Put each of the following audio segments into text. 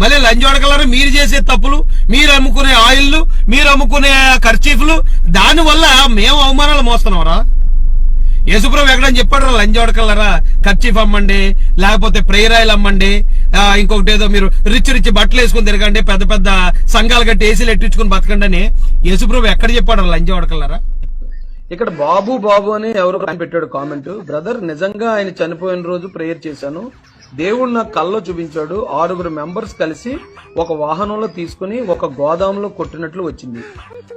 మళ్ళీ లంజోడకలరు మీరు చేసే తప్పులు మీరు అమ్ముకునే ఆయిల్లు మీరు అమ్ముకునే ఖర్చీఫ్లు దాని వల్ల మేము అవమానాలు మోస్తున్నాంరా. యేసుప్రభు ఎక్కడని చెప్పాడు లంజోడకలరా ఖర్చీఫ్ అమ్మండి లేకపోతే ప్రేయర్ ఆయిల్ అమ్మండి ఇంకొకటి ఏదో మీరు రిచ్ రిచ్ బట్టలు వేసుకుని తిరగండి పెద్ద పెద్ద సంఘాలు కట్టి ఏసీలు ఎట్టించుకుని బతకండి అని యేసుప్రభు ఎక్కడ చెప్పాడు లంజోడకలరా ఇక్కడ బాబు బాబు అని ఎవరో పెట్టాడు కామెంట్. బ్రదర్ నిజంగా ఆయన చనిపోయిన రోజు ప్రేయర్ చేశాను. దేవుడు నాకు కల్లో చూపించాడు. ఆరుగురు మెంబర్స్ కలిసి ఒక వాహనంలో తీసుకుని ఒక గోదాంలో కొట్టినట్లు వచ్చింది.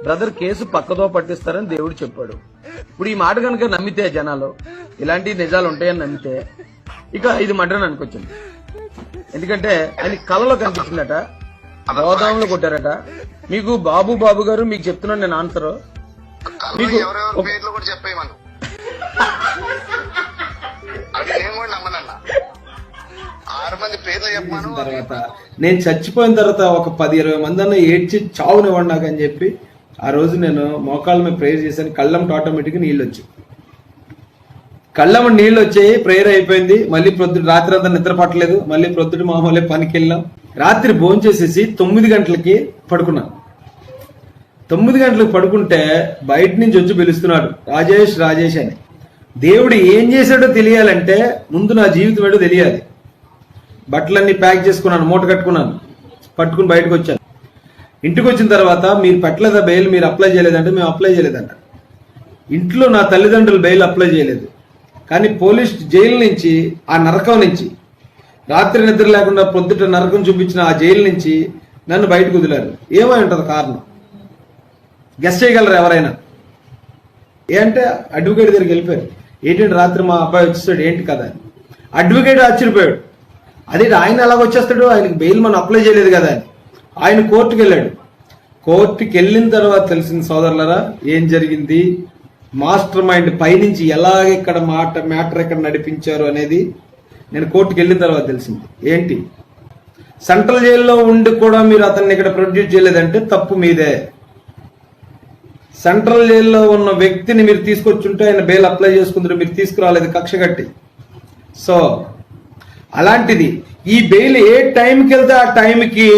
బ్రదర్ కేసు పక్కదో పట్టిస్తారని దేవుడు చెప్పాడు. ఇప్పుడు ఈ మాట కనుక నమ్మితే జనాలు ఇలాంటి నిజాలు ఉంటాయని నమ్మితే ఇక ఇది మటన్ అనుకొచ్చింది. ఎందుకంటే ఆయన కలలో కనిపించిందట గోదాంలో కొట్టారట. మీకు బాబు బాబు గారు మీకు చెప్తున్నాను నేను ఆన్సర్ మీకు తర్వాత నేను చచ్చిపోయిన తర్వాత ఒక పది ఇరవై మంది అన్న ఏడ్చి చావునివ్వండి నాకు అని చెప్పి ఆ రోజు నేను మోకాళ్ళ మీద ప్రేయర్ చేశాను. కళ్ళం ఆటోమేటిక్గా నీళ్ళు వచ్చాయి. కళ్ళం నీళ్ళు వచ్చాయి ప్రేయర్ అయిపోయింది. మళ్ళీ ప్రొద్దుట రాత్రి అంతా నిద్ర పట్టలేదు. మళ్ళీ ప్రొద్దుట మామూలే పనికి వెళ్ళాం. రాత్రి భోంచేసేసి తొమ్మిది గంటలకి పడుకున్నాను తొమ్మిది గంటలకు పడుకుంటే బయట నుంచి వచ్చి పిలుస్తున్నాడు రాజేష్ రాజేష్ అని. దేవుడు ఏం చేశాడో తెలియాలంటే ముందు నా జీవితం ఏంటో తెలియాలి. బట్టలన్నీ ప్యాక్ చేసుకున్నాను మూట కట్టుకున్నాను పట్టుకుని బయటకు వచ్చాను. ఇంటికి వచ్చిన తర్వాత మీరు పెట్టలేదా బెయిల్ మీరు అప్లై చేయలేదంటే మేము అప్లై చేయలేదంట. ఇంట్లో నా తల్లిదండ్రులు బెయిల్ అప్లై చేయలేదు. కానీ పోలీస్ జైలు నుంచి ఆ నరకం నుంచి రాత్రి నిద్ర లేకుండా పొద్దుట నరకం చూపించిన ఆ జైలు నుంచి నన్ను బయటకు వదిలారు. ఏమై ఉంటుంది కారణం? గెస్ట్ చేయగలరు ఎవరైనా? ఏంటంటే అడ్వకేట్ దగ్గరికి వెళ్ళిపోయారు. ఏంటంటే రాత్రి మా అబ్బాయి వచ్చేస్తాడు ఏంటి కదా అని. అడ్వకేట్ ఆశ్చర్యపోయాడు. అదే ఆయన ఎలాగ వచ్చేస్తాడు? ఆయనకి బెయిల్ మనం అప్లై చేయలేదు కదా అని. ఆయన కోర్టుకి వెళ్ళాడు కోర్టుకి వెళ్ళిన తర్వాత తెలిసింది సోదరులరా ఏం జరిగింది? మాస్టర్ మైండ్ పైనుంచి ఎలాగ ఇక్కడ మాట మ్యాటర్ ఎక్కడ నడిపించారు అనేది నేను కోర్టుకి వెళ్ళిన తర్వాత తెలిసింది. ఏంటి? సెంట్రల్ జైల్లో ఉండి కూడా మీరు అతన్ని ఇక్కడ ప్రొడ్యూస్ చేయలేదంటే తప్పు మీదే. సెంట్రల్ జైల్లో ఉన్న వ్యక్తిని మీరు తీసుకొచ్చుంటే ఆయన బెయిల్ అప్లై చేసుకుంటారు మీరు తీసుకురాలేదు కక్ష కట్టి. సో అలాంటిది ఈ బెయిల్ ఏ టైంకి వెళ్తే ఆ టైంకి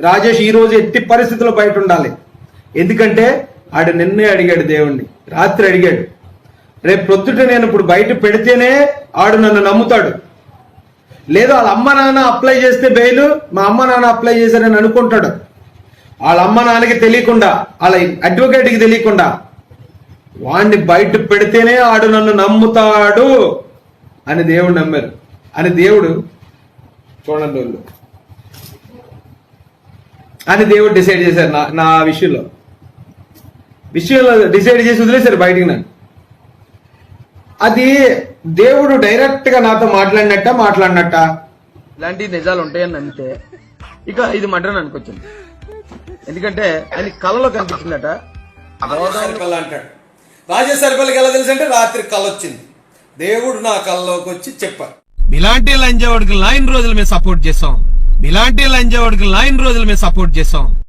రాజేష్ ఈరోజు ఎట్టి పరిస్థితుల్లో బయట ఉండాలి. ఎందుకంటే ఆడు నిన్నే అడిగాడు దేవుణ్ణి రాత్రి అడిగాడు. రేపు ప్రొద్దుట నేను ఇప్పుడు బయట పెడితేనే ఆడు నన్ను నమ్ముతాడు. లేదు వాళ్ళ అమ్మ నాన్న అప్లై చేస్తే బెయిల్ మా అమ్మ నాన్న అప్లై చేశారని అనుకుంటాడు. వాళ్ళ అమ్మ నాన్నకి తెలియకుండా వాళ్ళ అడ్వకేట్కి తెలియకుండా వాణ్ణి బయట పెడితేనే ఆడు నన్ను నమ్ముతాడు అని దేవుడు నమ్మారు. అని దేవుడు చూడండి అని దేవుడు డిసైడ్ చేశారు నా నా విషయంలో. విషయంలో డిసైడ్ చేసి వదిలేశారు బయటికి నన్ను. అది దేవుడు డైరెక్ట్గా నాతో మాట్లాడినట్ట మాట్లాడినట్ట? ఇలాంటి నిజాలు ఉంటాయని నమ్మితే ఇక ఇది మటన్ అనుకొచ్చింది. ఎందుకంటే ఆయన కలలో కనిపించిందట. కళ అంటాడు. రాజేశ్వరిపల్లికి ఎలా తెలుసు అంటే రాత్రి కళ వచ్చింది దేవుడు నా కళ్ళలోకి వచ్చి చెప్పారు ఇలాంటి లంజవాడికి లైన్ రోజులు మేము సపోర్ట్ చేస్తాం. ఇలాంటి లంజవాడికి లైన్ రోజులు మేము సపోర్ట్ చేస్తాం.